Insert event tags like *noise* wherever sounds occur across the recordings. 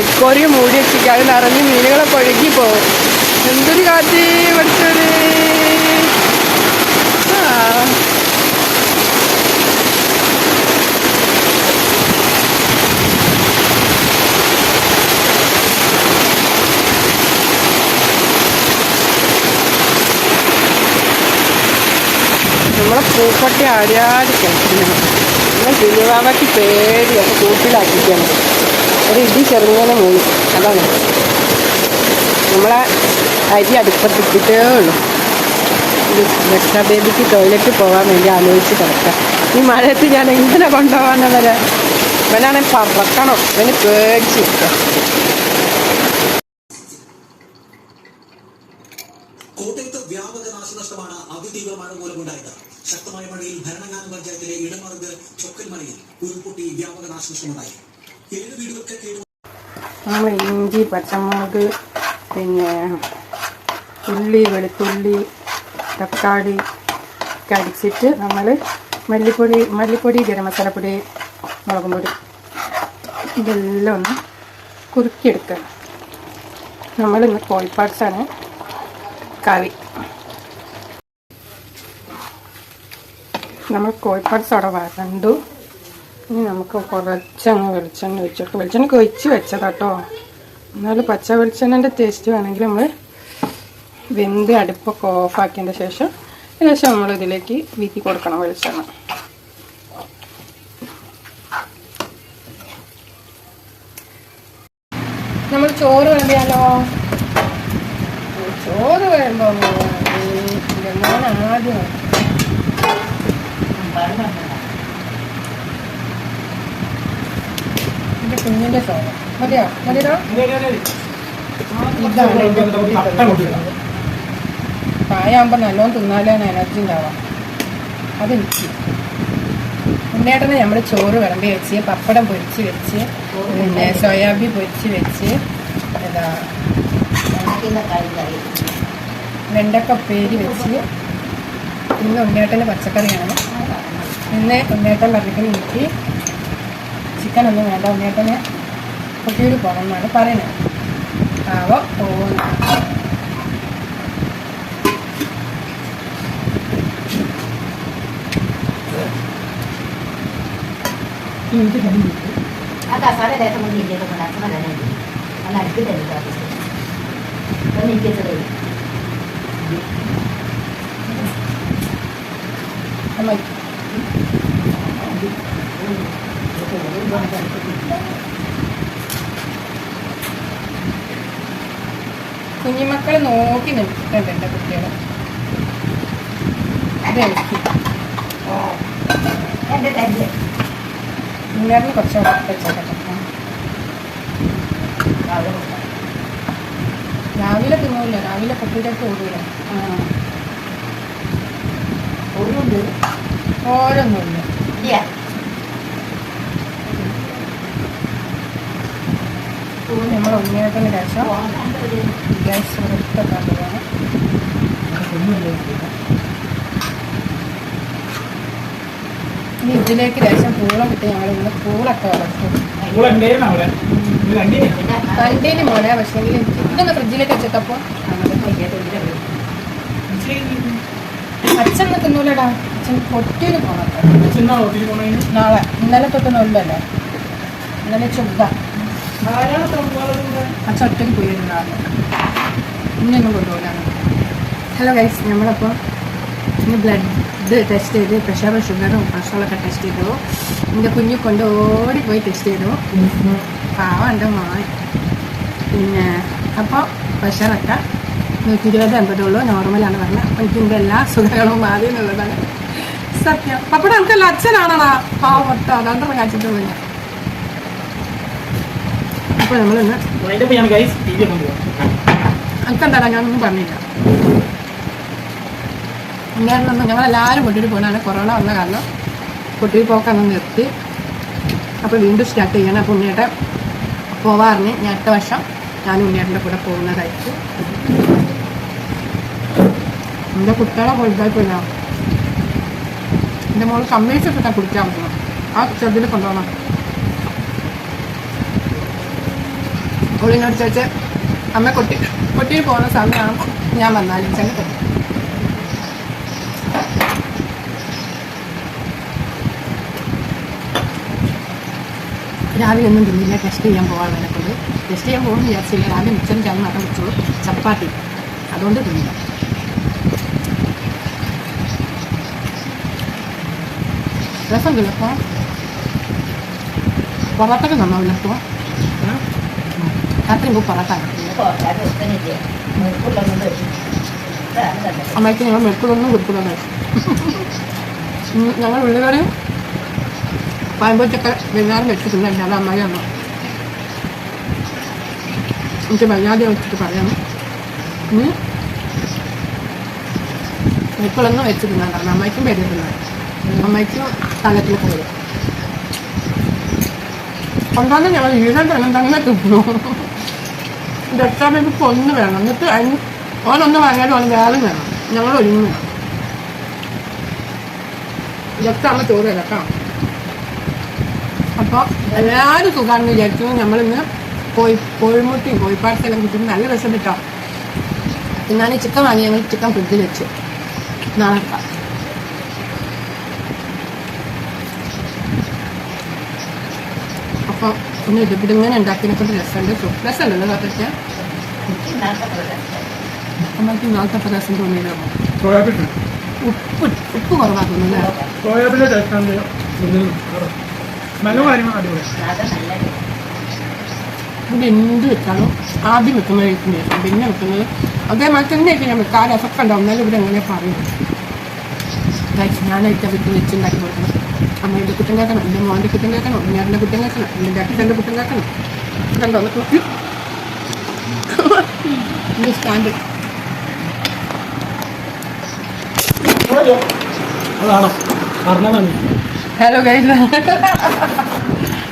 Aquarium മൂടി വെച്ചിട്ട് അത് നിറഞ്ഞ് മീനുകളൊക്കെ ഒഴുകി പോകും. എന്തൊരു കാറ്റ് പഠിച്ചത് നമ്മളെ പൂപ്പട്ടി ആടിയാടി പിന്നെ നമ്മളെ പേടി. പേടിയാണ് കൂട്ടിലാക്കിക്കാണ് ഒരു ഇടി ചെറുങ്ങനെ മൂന്നു അതാണ്. നമ്മളെ അരി അടുപ്പത്തിട്ടേ ഉള്ളൂ. രക്ഷ ബേബിക്ക് ടോയ്ലറ്റിൽ പോകാൻ വേണ്ടി ആലോചിച്ച് കിടക്കാം ഈ മഴയത്ത് ഞാൻ എങ്ങനെ കൊണ്ടുപോകാന്നവരെ ഇവനാണെ പറക്കണം ഇവന് പേടിച്ചിരിക്കാം കോട്ടയത്ത് വ്യാപക നാശനഷ്ടമാണ് അതിതീവ്ര മഴ മൂലമുണ്ടായത്. ശക്തമായ മഴയിൽ ഭരണങ്ങാനം പഞ്ചായത്തിലെ ഇടമറുക് ചൊക്കൽമലയിൽ ഉരുൾപൊട്ടി വ്യാപക നാശനഷ്ടമുണ്ടായി. നമ്മൾ ഇഞ്ചി പച്ചമുളക് പിന്നെ ഉള്ളി വെളുത്തുള്ളി തക്കാളി ഒക്കെ അടിച്ചിട്ട് നമ്മൾ മല്ലിപ്പൊടി മല്ലിപ്പൊടി ഗരം മസാലപ്പൊടി മുളകും പൊടി ഇതെല്ലാം ഒന്ന് കുറുക്കിയെടുക്കണം നമ്മൾ ഇന്ന് കോഴിപ്പാട്സാണ് കറി. നമ്മൾ കോഴിപ്പാട്സ് അവിടെ വരണ്ടു. ഇനി നമുക്ക് കുറച്ചങ്ങ് വെളിച്ചെണ്ണ ഒഴിച്ചെടുക്കാം വെളിച്ചെണ്ണ കൊഴിച്ച് വെച്ചതാട്ടോ. എന്നാലും പച്ച വെളിച്ചെണ്ണന്റെ ടേസ്റ്റ് വേണമെങ്കിൽ നമ്മൾ വെന്ത് അടുപ്പൊക്കെ ഓഫാക്കിയതിന്റെ ശേഷം ശേഷം നമ്മൾ ഇതിലേക്ക് വീക്കി കൊടുക്കണം വെളിച്ചെണ്ണ. നമ്മൾ ചോറ് വേണ്ടിയാലോ ചോറ് വേണ്ടോ ആദ്യം. എന്റെ കുഞ്ഞിന്റെ ചോറ് മതിയോ? മതിയോ ഇതാണ് എന്റെ. പ്രായമാകുമ്പോൾ നല്ലോണം തിന്നാലേ എനർജി ഉണ്ടാവാം. അതെനിക്ക്. മുന്നേട്ടനെ നമ്മൾ ചോറ് വിളമ്പി വെച്ച് പപ്പടം പൊരിച്ച് വെച്ച് പിന്നെ സോയാബീൻ പൊരിച്ച് വെച്ച് എന്താ വെണ്ടക്ക പേര് വെച്ച്. ഇന്ന് ഉണ്ണേട്ടന് പച്ചക്കറിയാണ്. ഇന്ന് ഉണ്ണേട്ടൻ പറഞ്ഞിട്ട് എനിക്ക് ചിക്കൻ ഒന്നും വേണ്ട ഉണ്ണേട്ടന് കുട്ടിയോട് പോകണം എന്നാണ് പറയുന്നത്. പാവം പോകുന്നു ആ കസാല ലേശം കൊണ്ട് ഇരിക്കുന്നത് കൊണ്ട് അച്ഛനെ അല്ല അടുത്ത് തന്നെ ഒന്ന് ഇരിക്കത്തതേ അമ്മ. കുഞ്ഞുമക്കൾ നോക്കി നിൽക്കുന്നുണ്ട് എന്റെ കുട്ടികൾ എന്റെ തന്നെ ഇന്നറിന് വെച്ചേക്കട്ടെ രാവിലെ തിന്നൂല. രാവിലെ കുട്ടിയിലേക്ക് ഓടൂല ഒന്നുണ്ട് ഓരോന്നുമില്ല നമ്മൾ ഉണ്ണിയേട്ടന് ശേഷം ഗ്യാസ് വൃത്തക്കാൻ പോവാണ് ഇനി ഇതിലേക്ക് ലേശം പൂളം കിട്ടി ഞങ്ങൾ ഇന്ന് പൂളൊക്കെ വളർത്തും. കണ്ടീന്? മോനെ പക്ഷേ ഇതൊന്ന് ഫ്രിഡ്ജിലേക്ക് വെച്ചപ്പോൾ അച്ഛൻ നിൽക്കുന്നില്ലടാ അച്ഛൻ കൊട്ടിയിൽ പോകണം നാളെ. ഇന്നലെ തൊട്ട് നൊല്ലല്ലേ ഇന്നലെ ചുബ്ബ അച്ഛൻ ഒറ്റയ്ക്ക് പോയിരുന്നാണ് ഇന്നൊന്നും ഹലോ ഗൈസ് നമ്മളപ്പോൾ ഇന്ന് ബ്ലഡ് ടെസ്റ്റ് ചെയ്ത് പ്രഷറും ഷുഗറും പ്രഷറൊക്കെ ടെസ്റ്റ് ചെയ്തു. എന്റെ കുഞ്ഞു കൊണ്ട് പോയി ടെസ്റ്റ് ചെയ്തു. പാവം എന്റെ മോൻ. പിന്നെ അപ്പോൾ പ്രഷറൊക്കെ നൂറ്റി ഇരുപത് അമ്പതുള്ളൂ നോർമലാണ് പറഞ്ഞത്. അപ്പം എന്റെ എല്ലാ സുഖങ്ങളും മാറി എന്നുള്ളതാണ് സത്യം പപ്പട എനിക്കല്ല അച്ഛനാണോടാ? മൊത്തം. രണ്ടെണ്ണം കാച്ചിട്ട് പോയി അപ്പോൾ നമ്മളിന്ന് എനിക്കെന്താടാ ഞാനൊന്നും പറഞ്ഞില്ല. ഇങ്ങനെയൊന്നും ഞങ്ങളെല്ലാവരും കൊട്ടിട്ട് പോകുന്നതാണ് കൊറോണ വന്ന കാരണം കൊട്ടിൽ പോക്കങ്ങ് നിർത്തി. അപ്പോൾ വീണ്ടും സ്റ്റാർട്ട് ചെയ്യണം. അപ്പോൾ ഉണ്ണിയുടെ പോവാറിന് ഞാൻ അടുത്ത വർഷം ഞാൻ ഉണ്ണിയേട്ടന്റെ കൂടെ പോകുന്നതായിരിക്കും. എന്റെ കുട്ടികളെ വലുതായി പോയില്ല എന്റെ മോൾ സമ്മതിച്ചിട്ടാണ് കുടിക്കാൻ പറ്റണം ആ ചെറുതിൽ കൊണ്ടുപോകണം. ഉള്ളിനോട് ചോദിച്ച് അമ്മ കൊട്ടി. കൊട്ടി പോകുന്ന സമയമാണ് ഞാൻ വന്നാലും ചെന്ന് കൊട്ടി. രാവിലെ ഒന്നും തിന്നില്ല. ടെസ്റ്റ് ചെയ്യാൻ പോകാൻ എന്നെക്കൊണ്ട് ടെസ്റ്റ് ചെയ്യാൻ പോകുന്ന വിചാരിച്ചില്ല. രാവിലെ മിച്ചം ചാൻ മാത്രം വെച്ചോളൂ. ചപ്പാത്തി. അതുകൊണ്ട് തിന്നില്ല. രസം ചിലപ്പോൾ പൊറോട്ടൊക്കെ നന്നാവില്ല ഇപ്പോൾ രാത്രി മുമ്പ് പൊറോട്ട കുറച്ചായിട്ട് ഒത്തനില്ല മെറുക്കുള്ളൊന്നും കഴിച്ചു ഇതാണ് തന്നെ അമ്മയ്ക്ക് ഞങ്ങൾ മെഴുക്കുള്ളൊന്നും കൊടുക്കുന്നത് ഞങ്ങൾ ഉള്ളിവരെയും പായമ്പൊച്ചൊക്കെ വൈകുന്നേരം വെച്ചിട്ടുണ്ടല്ല അത് അമ്മയെ അമ്മ എനിക്ക് വയ്യാതെ വെച്ചിട്ട് പറയാം മെഴുക്കുള്ളൊന്നും വെച്ചിട്ടുണ്ടാകും കാരണം അമ്മയ്ക്കും പേരുന്നുണ്ട് അമ്മയ്ക്കും സ്ഥലത്തിൽ വരും കൊണ്ടാന്ന് ഞങ്ങൾ വീടാൻ തുടങ്ങും തന്നെ തിന്നു രക്ഷാബേബിക്ക് ഒന്ന് വേണം. എന്നിട്ട് അതിന് ഓനൊന്ന് വാങ്ങിയാലും ഓന് വേറെ വേണം. ഞങ്ങൾ ഒരുങ്ങി. വേണം അമ്മ ചോറ് കേട്ടോ. അപ്പോൾ എല്ലാവരും സുഖമാണെന്ന് വിചാരിച്ചു. നമ്മളിന്ന് കോഴി കോഴിമുട്ടിയും കോഴിപ്പാടത്തെല്ലാം കിട്ടും നല്ല രസം കിട്ടാം. എന്നാണ് ചിക്കൻ വാങ്ങി ഞങ്ങൾ ചിക്കൻ ഫ്രിഡ്ജിൽ വെച്ചു. നാളെ അപ്പോൾ ഒന്ന് ഇതിവിടെ ഇങ്ങനെ രസമുണ്ട്. രസമുണ്ടല്ലോ കാത്തൊക്കെ എനിക്ക് ഇന്നാളത്തെ പ്രദേശം നമ്മൾക്ക് നാളത്തെ രസം തോന്നിയല്ലോ സോയാബീൻ. ഉപ്പ് ഉപ്പ് കുറവാക്കുന്നില്ലേ സോയാബീന്റെ ടേസ്റ്റാണ് നല്ല കാര്യമാണ് അടിപൊളി. അത് നല്ല ഇവിടെ എന്ത് വെച്ചാലും ആദ്യം വെക്കുന്നത് ശേഷം പിന്നെ വെക്കുന്നത് അതേമാതിരി തന്നെ ഞാൻ വെക്കാൻ ആ ഉണ്ടാവും എന്നാലും ഇവിടെ എങ്ങനെ പറയുന്നത്? ഞാനായിട്ട് അവർക്ക് വെച്ചുണ്ടാക്കി കൊടുക്കണം. അമ്മയുടെ കുറ്റം കേൾക്കണം എന്റെ മോന്റെ കുറ്റം കേൾക്കണം ഞാന്റെ കുറ്റം കേൾക്കണം എന്റെ ഡാക്ടറിന്റെ കുറ്റം കേൾക്കണം. കണ്ടോ? എന്റെ stand hello guys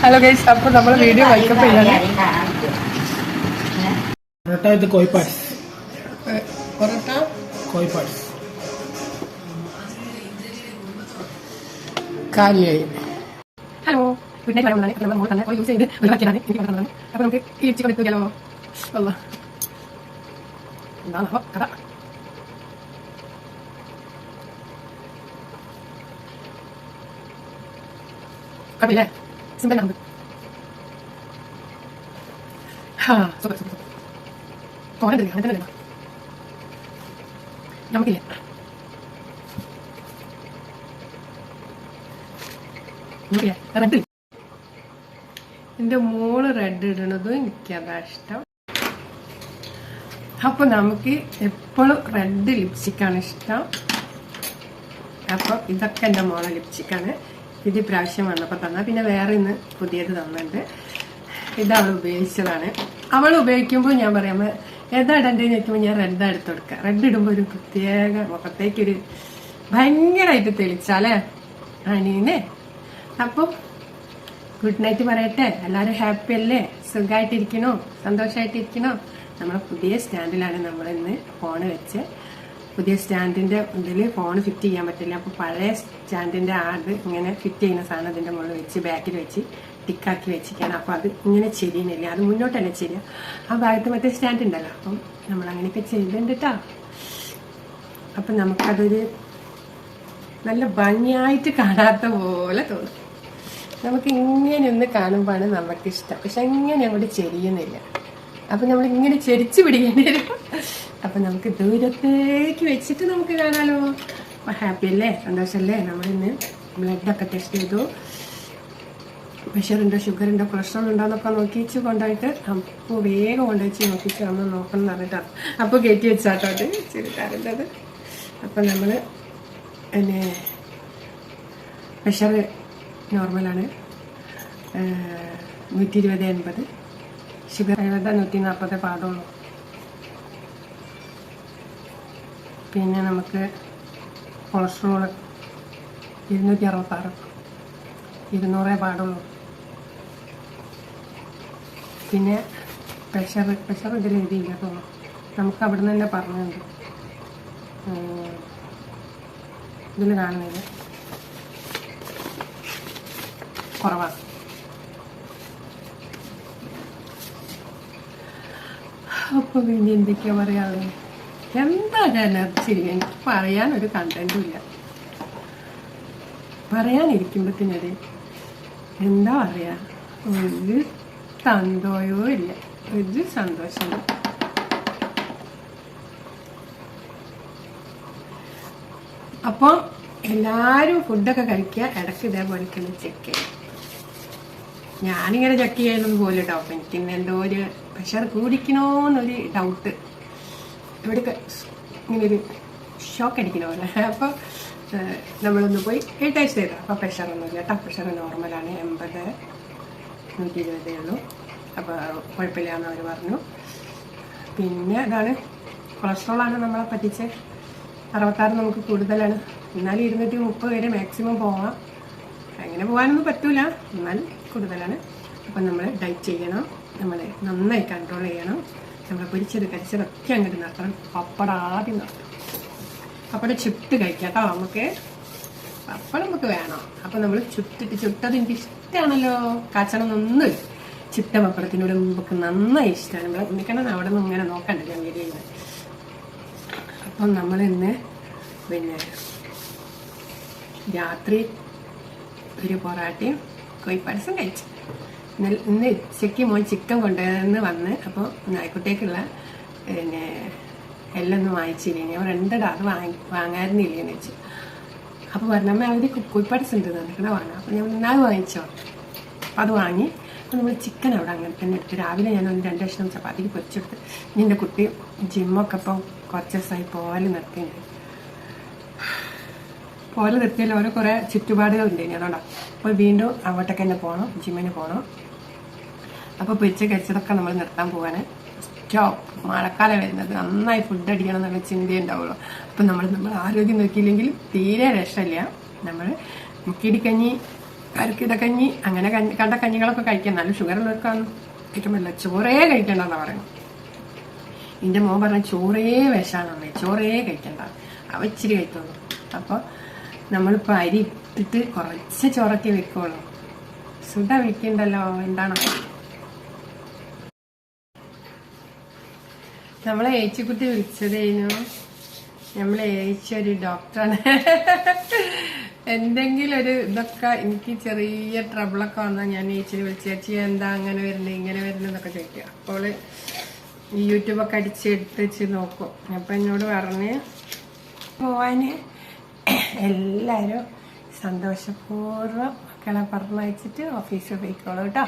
hello guys അപ്പോൾ നമ്മൾ വീഡിയോ വൈക്കപ്പ് ചെയ്യാണ് പൊറോട്ട വിത്ത് കോഴിപ്പാട്സ് പൊറോട്ട? കോഴിപ്പാട്സ് കാലിയായി ഹലോ ഗുഡ് നൈറ്റ് പറയാൻ നമ്മൾ മോൾ തന്നെ യൂസ് ചെയ്ത് ഒഴിവാക്കിയതാണ് എനിക്ക് പറഞ്ഞതാണ് അപ്പോൾ നമുക്ക് ഈ ചിക്കൻ എത്തിയാലോ അല്ല എന്താണ് അപ്പോൾ കഥ. കുഴപ്പമില്ലേ സിമ്പിൾ ആണ് ഹാ സൂപ്പർ സൂപ്പർ സൂപ്പർ തോന്നെ തരിക അങ്ങനെ തന്നെ നമുക്കില്ല? റെഡ് എന്റെ മോൾ റെഡ് ഇടണതും എനിക്കതാ ഇഷ്ടം. അപ്പൊ നമുക്ക് എപ്പോഴും റെഡ് ലിപ്സ്റ്റിക്കാണ് ഇഷ്ടം. അപ്പോൾ ഇതൊക്കെ എന്റെ മോളെ ലിപ്സ്റ്റിക്കാണ് ഇത് ഇപ്രാവശ്യം വന്നപ്പോൾ തന്ന. പിന്നെ വേറെ ഇന്ന് പുതിയത് തന്നിട്ടുണ്ട്. ഇത് അവൾ ഉപയോഗിച്ചതാണ്. അവൾ ഉപയോഗിക്കുമ്പോൾ ഞാൻ പറയാം ഏതാ ഇടണ്ടേന്ന് ചോദിക്കുമ്പോൾ ഞാൻ റെഡ് എടുത്തു കൊടുക്കുക. റെഡ് ഇടുമ്പോൾ ഒരു പ്രത്യേക മുഖത്തേക്കൊരു ഭയങ്കരമായിട്ട് തെളിച്ചാലേ? അനീനെ അപ്പം ഗുഡ് നൈറ്റ് പറയട്ടെ. എല്ലാവരും ഹാപ്പി അല്ലേ? സുഖമായിട്ടിരിക്കണോ സന്തോഷമായിട്ടിരിക്കണോ നമ്മളെ പുതിയ സ്റ്റാൻഡിലാണ് നമ്മൾ ഇന്ന് ഫോൺ വെച്ച്. പുതിയ സ്റ്റാൻഡിന്റെ ഇതിൽ ഫോൺ ഫിറ്റ് ചെയ്യാൻ പറ്റില്ല. അപ്പോൾ പഴയ സ്റ്റാൻഡിന്റെ ആട് ഇങ്ങനെ ഫിറ്റ് ചെയ്യുന്ന സാധനം അതിന്റെ മുകളിൽ വെച്ച് ബാക്കിൽ വെച്ച് ടിക്കാക്കി വെച്ചിരിക്കുകയാണ്. അപ്പോൾ അത് ഇങ്ങനെ ചെരിയുന്നില്ല. അത് മുന്നോട്ടല്ല ചെരിയ ആ ഭാഗത്ത് മറ്റേ സ്റ്റാൻഡ് ഉണ്ടല്ലോ. അപ്പം നമ്മൾ അങ്ങനെയൊക്കെ ചെയ്തിട്ടുണ്ട് കേട്ടോ അപ്പം നമുക്കതൊരു നല്ല ഭംഗിയായിട്ട് കാണാത്ത പോലെ തോന്നും. നമുക്ക് ഇങ്ങനെ ഒന്ന് കാണുമ്പോഴാണ് നമുക്കിഷ്ടം. പക്ഷെ ഇങ്ങനെ അങ്ങോട്ട് ചെരിയുന്നില്ല. അപ്പൊ നമ്മൾ ഇങ്ങനെ ചെരിച്ചു പിടിക്കേണ്ടി വരും. അപ്പൊ നമുക്ക് ദൂരത്തേക്ക് വെച്ചിട്ട് നമുക്ക് കാണാലോ. ഹാപ്പി അല്ലേ? സന്തോഷമല്ലേ നമ്മളിന്ന് ബ്ലഡൊക്കെ ടെസ്റ്റ് ചെയ്തു. പ്രഷർ ഉണ്ടോ? കൊളസ്ട്രോൾ ഉണ്ടോ? നോക്കിച്ച് കൊണ്ടുപോയിട്ട് അപ്പോൾ വേഗം കൊണ്ടുവച്ച് നോക്കിച്ച് നമ്മൾ നോക്കണം എന്ന് പറഞ്ഞിട്ടാണ് അപ്പോൾ കയറ്റി വെച്ചാട്ടോ അത് ചെറുതാറുണ്ടത് അപ്പം നമ്മൾ പിന്നെ പ്രഷർ നോർമലാണ്. നൂറ്റി ഇരുപത് എൺപത്. ഷുഗർ എഴുപത് നൂറ്റി നാൽപ്പത് പാടുള്ളൂ. പിന്നെ നമുക്ക് കൊളസ്ട്രോൾ ഇരുന്നൂറ്റി അറുപത്താറ് ഇരുന്നൂറേ പാടുള്ളൂ. പിന്നെ പ്രഷർ പ്രഷർ ഇതിൽ എഴുതിയില്ല തോന്നുന്നു നമുക്ക് അവിടെ നിന്ന് തന്നെ പറഞ്ഞുണ്ട് ഇതിൽ കാണുന്നില്ല. കുറവാണ് അപ്പൊ പിന്നെ എന്തൊക്കെയാ പറയാനുള്ളത് എന്താ എനർജി എനിക്ക് പറയാൻ ഒരു കണ്ടന്റും ഇല്ല. പറയാനിരിക്കുമ്പത്തിനൊരു എന്താ പറയാ? ഒരു തന്തോയോ ഇല്ല. ഒരു സന്തോഷം. അപ്പോൾ എല്ലാവരും ഫുഡൊക്കെ കഴിക്കുക ഇടയ്ക്ക് ഇതേപോലെ ചെക്ക് ചെയ്യും ഞാനിങ്ങനെ ചെക്ക് ചെയ്യാനൊന്നും പോലും കേട്ടോ അപ്പം എനിക്ക് എന്തോ ഒരു പ്രഷർ കൂടിക്കണോന്നൊരു ഡൗട്ട് ഇവിടെ ഇങ്ങനെ ഒരു ഷോക്ക് അടിക്കണ പോലെ. *laughs* അപ്പോൾ നമ്മളൊന്ന് പോയി ടേസ്റ്റ് ചെയ്തു. അപ്പോൾ പ്രഷറൊന്നുമില്ല കേട്ടോ പ്രഷർ നോർമലാണ് എൺപത് നൂറ്റി ഇരുപതേ ഉള്ളൂ. അപ്പോൾ കുഴപ്പമില്ല എന്ന് അവർ പറഞ്ഞു. പിന്നെ അതാണ് കൊളസ്ട്രോളാണ് നമ്മളെ പറ്റിച്ച്. അറുപത്താറ് നമുക്ക് കൂടുതലാണ്. എന്നാലും ഇരുന്നൂറ്റി മുപ്പത് വരെ മാക്സിമം പോവാം. അങ്ങനെ പോകാനൊന്നും പറ്റൂല. എന്നാൽ കൂടുതലാണ്. അപ്പം നമ്മൾ ഡൈറ്റ് ചെയ്യണം. നമ്മൾ നന്നായി കൺട്രോൾ ചെയ്യണം. നമ്മൾ പൊരിച്ചത് കരിച്ചതൊക്കെ അങ്ങോട്ട് നിർത്തണം. പപ്പട ആദ്യം നിർത്തണം. പപ്പട ചുട്ട് കഴിക്കാം കേട്ടോ നമുക്ക്. പപ്പടം നമുക്ക് വേണം. അപ്പം നമ്മൾ ചുട്ടിട്ട് ചുട്ടത് എനിക്ക് ഇഷ്ടമാണല്ലോ കാച്ചണം എന്നൊന്നും ചുട്ട പപ്പടത്തിനോട് നമുക്ക് നന്നായി ഇഷ്ടമാണ് നമ്മൾ ഉണ്ണിക്കണം അവിടെ നിന്ന് ഇങ്ങനെ നോക്കണ്ട അങ്ങനെ അപ്പം നമ്മൾ ഇന്ന് പിന്നെ രാത്രി ഒരു പൊറാട്ടയും കോഴിപ്പായസം കഴിച്ചു. ഇന്നലെ ഇന്ന് ഉച്ചയ്ക്ക് മോൻ ചിക്കൻ കൊണ്ടുവന്ന് വന്ന് അപ്പോൾ നായ്ക്കുട്ടിയേക്കുള്ള പിന്നെ എല്ലാം ഒന്നും വാങ്ങിച്ചില്ല ഞാൻ രണ്ടിടാ അത് വാങ്ങി വാങ്ങായിരുന്നില്ലേന്ന് വെച്ചു. അപ്പോൾ പറഞ്ഞമ്മ അവർ കോഴിപ്പായസം ഉണ്ട് തന്നിട്ട് വാങ്ങാം. അപ്പോൾ ഞാൻ നന്നായി വാങ്ങിച്ചോ. അപ്പോൾ അത് വാങ്ങി. അപ്പോൾ നമ്മൾ ചിക്കൻ അവിടെ അങ്ങനെ തന്നെ എടുത്ത് രാവിലെ ഞാൻ ഒന്ന് രണ്ട് ലക്ഷം ചപ്പാത്തിക്ക് പൊരിച്ചെടുത്ത്. നിന്റെ കുട്ടി ജിമ്മൊക്കെ ഇപ്പം കുറച്ച് ദിവസമായി പോകാൻ നിർത്തിയിട്ടുണ്ട് പോലെ നിർത്തിയാൽ ഓരോ കുറേ ചുറ്റുപാടുകളുണ്ട് ഇനി അതുകൊണ്ടാണ് അപ്പോൾ വീണ്ടും അങ്ങോട്ടൊക്കെ തന്നെ പോകണം ജിമ്മിന് പോകണം അപ്പോൾ പൊരിച്ച കഴിച്ചതൊക്കെ നമ്മൾ നിർത്താൻ പോവാണ്. സ്റ്റോപ്പ്. മഴക്കാലം വരുന്നത്. നന്നായി ഫുഡ് അടിക്കണം എന്നുള്ള ചിന്തയേ ഉണ്ടാവുള്ളൂ. അപ്പം നമ്മൾ നമ്മൾ ആരോഗ്യം നോക്കിയില്ലെങ്കിൽ തീരെ രക്ഷമില്ല നമ്മൾ മുക്കിടിക്കഞ്ഞി കരുക്കിടക്കഞ്ഞി അങ്ങനെ കണ്ട കഞ്ഞികളൊക്കെ കഴിക്കാം. നല്ല ഷുഗർ ഉള്ളവർക്കാണ് കഴിക്കാൻ പറ്റില്ല ചോറേ കഴിക്കണ്ടെന്നാണ് പറയുന്നത്. എന്റെ മോൻ പറഞ്ഞ ചോറേ വിഷാണെന്നേ ചോറേ കഴിക്കണ്ട. അവ ഇച്ചിരി കഴിക്കുള്ളൂ അപ്പോൾ നമ്മളിപ്പോൾ അരി ഇട്ടിട്ട് കുറച്ച് ചോറൊക്കെ വെക്കുള്ളൂ. സുധ വിളിക്കണ്ടല്ലോ എന്താണ്? നമ്മളെ ഏച്ചിക്കുട്ടി വിളിച്ചതേനു നമ്മളെ ഏച്ചി ഒരു ഡോക്ടറാണ്. എന്തെങ്കിലും ഒരു ഇതൊക്കെ എനിക്ക് ചെറിയ ട്രബിളൊക്കെ വന്നാൽ ഞാൻ ഏച്ചിനെ വിളിച്ച് ചേച്ചി എന്താ അങ്ങനെ വരുന്നത് ഇങ്ങനെ വരുന്നത് എന്നൊക്കെ ചോദിക്കുക അപ്പോൾ യൂട്യൂബൊക്കെ അടിച്ച് എടുത്ത് വെച്ച് നോക്കും. അപ്പം എന്നോട് പറഞ്ഞ് പോവാന് എല്ലാവരും സന്തോഷപൂർവം മക്കളെ പറഞ്ഞയച്ചിട്ട് ഓഫീസിൽ പോയിക്കോളൂ കേട്ടോ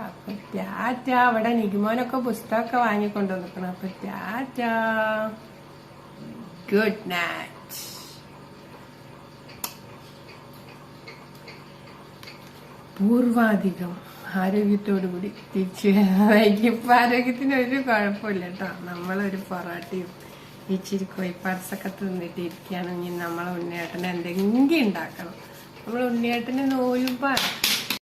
അപ്പൊ ടാറ്റ അവിടെ നിഗമോനൊക്കെ പുസ്തകമൊക്കെ വാങ്ങിക്കൊണ്ടു നിൽക്കണം അപ്പൊ ടാറ്റ. ഗുഡ് നൈറ്റ് പൂർവാധികം ആരോഗ്യത്തോടുകൂടി തിരിച്ചു വൈകിപ്പോൾ ആരോഗ്യത്തിന് ഒരു കുഴപ്പമില്ല കേട്ടോ നമ്മളൊരു പൊറാട്ടയും ഇച്ചിരി കോഴിപ്പാർസൊക്കെ തിന്നിട്ട് ഇരിക്കുകയാണെങ്കിൽ നമ്മളെ ഉണ്ണിയേട്ടനെ എന്തെങ്കിലും ഉണ്ടാക്കണം നമ്മൾ ഉണ്ണിയേട്ടന് നൂലും